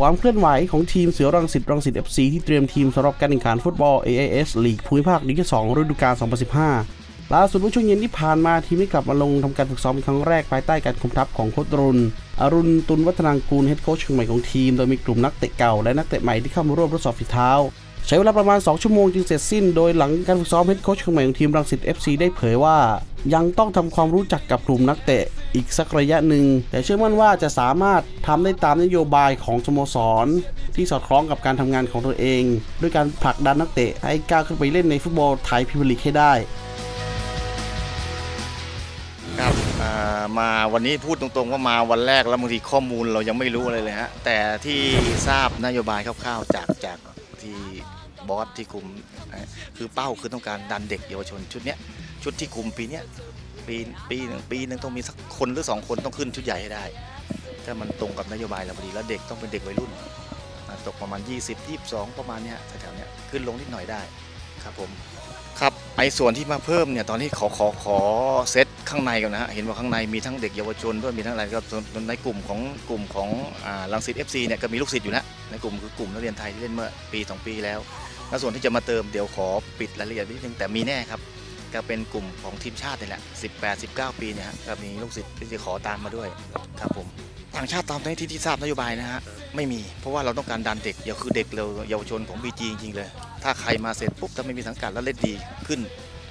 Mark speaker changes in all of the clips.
Speaker 1: ความเคลื่อนไหวของทีมเสือรังสิตรังสิต FC ที่เตรียมทีมสำหรับการแข่งขันฟุตบอล AIS ลีกภูมิภาคดิวิชั่น2ฤดูกาล 2015 ล่าสุดเมื่อช่วงเย็นที่ผ่านมาทีมได้กลับมาลงทำการฝึกซ้อมครั้งแรกภายใต้การคุมทัพของโค้ชรุน อรุณตุลวัฒนางกูลเฮดโค้ชคนใหม่ของทีม โดยมีกลุ่มนักเตะเก่าและนักเตะใหม่ที่เข้ามาร่วมทดสอบฝีเท้า ใช้เวลาประมาณ 2 ชั่วโมงจึงเสร็จสิ้น โดยหลังการฝึกซ้อมเฮดโค้ชคนใหม่ของทีมรังสิต FC ได้เผยว่า ยังต้องทำความรู้จักกับกลุ่มนักเตะอีกสักระยะหนึ่ง แต่เชื่อมั่นว่าจะสามารถทำได้ตามนโยบายของสโมสร ที่สอดคล้องกับการทำงานของตัวเอง ด้วยการผลักดันนักเตะให้ก้าวขึ้นไปเล่นในฟุตบอลไทยพรีเมียร์ลีกให้ได้
Speaker 2: ครับมาวันนี้พูดตรงๆว่ามาวันแรกแล้วบางทีข้อมูลเรายังไม่รู้อะไรเลยฮะแต่ที่ทราบนโยบายคร่าวๆจากจากที่ บอสที่คุมคือเป้าคือต้องการดันเด็กเยาวชนชุดนี้ชุดที่คุมปีนี้ปีปีหนึ่งปีหนึ่งต้องมีสักคนหรือสองคนต้องขึ้นชุดใหญ่ให้ได้ ถ้ามันตรงกับนโยบายเราพอดีแล้วเด็กต้องเป็นเด็กวัยรุ่น ตกประมาณ 20 22 ประมาณเนี้ยแถวๆเนี้ยขึ้นลงนิดหน่อยได้ครับผมครับไอ้ส่วนที่มาเพิ่มเนี่ยตอนนี้ขอขอขอเซตข้างในก่อนนะฮะเห็นว่าข้างในมีทั้งเด็กเยาวชนด้วยมีทั้งอะไรก็ในกลุ่มของกลุ่มของอ่าลังสิต FC เนี่ยก็มีลูกศิษย์อยู่แล้วในกลุ่มคือกลุ่มนักเรียนไทยที่เล่นเมื่อปี 2 ปีแล้ว แล้วส่วนที่จะมาเติมเดี๋ยวขอปิดรายละเอียดนิดนึงแต่มีแน่ครับ ก็เป็นกลุ่มของทีมชาตินี่แหละ 18 19 ปีเนี่ยฮะก็มีลูกศิษย์ที่จะขอตามมาด้วยครับผมต่างชาติตามที่ที่ที่ทราบนโยบายนะฮะไม่มี เพราะว่าเราต้องการดันเด็กเยาคือเด็กเราเยาวชนของ BG จริงๆเลย ถ้าใครมาเสร็จปุ๊บถ้าไม่มีสังกัดแล้วเล่นดีขึ้น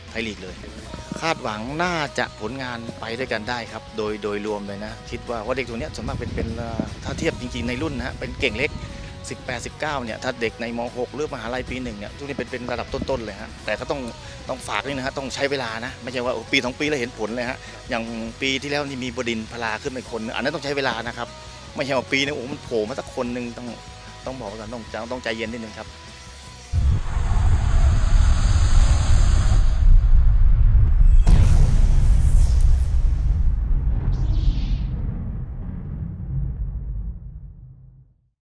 Speaker 2: ไทยลีกเลย คาดหวังน่าจะผลงานไปด้วยกันได้ครับ โดยโดยรวมเลยนะ คิดว่าว่าเด็กตัวเนี้ยส่วนมากเป็นเป็นถ้าเทียบจริงๆในรุ่นนะฮะเป็นเก่งเล็ก 18 19เนี่ยถ้าเด็กในม .6 หรือมหาลัยปีหนึ่งเนี่ยทุกนี้เป็นเป็นระดับต้นๆเลยฮะแต่ก็ต้องต้องฝากนี่นะฮะต้องใช้เวลานะไม่ใช่ว่าปีสองปีแล้วเห็นผลเลยฮะอย่างปีที่แล้วนี่มีบดินพลาขึ้นไปคนหนึ่งอันนั้นต้องใช้เวลานะครับไม่ใช่ว่าปีนึงโอ้มันโผล่มาสักคนหนึ่งต้องต้องบอกว้ก่อนต้องต้องใจเย็นนิดนึงครับ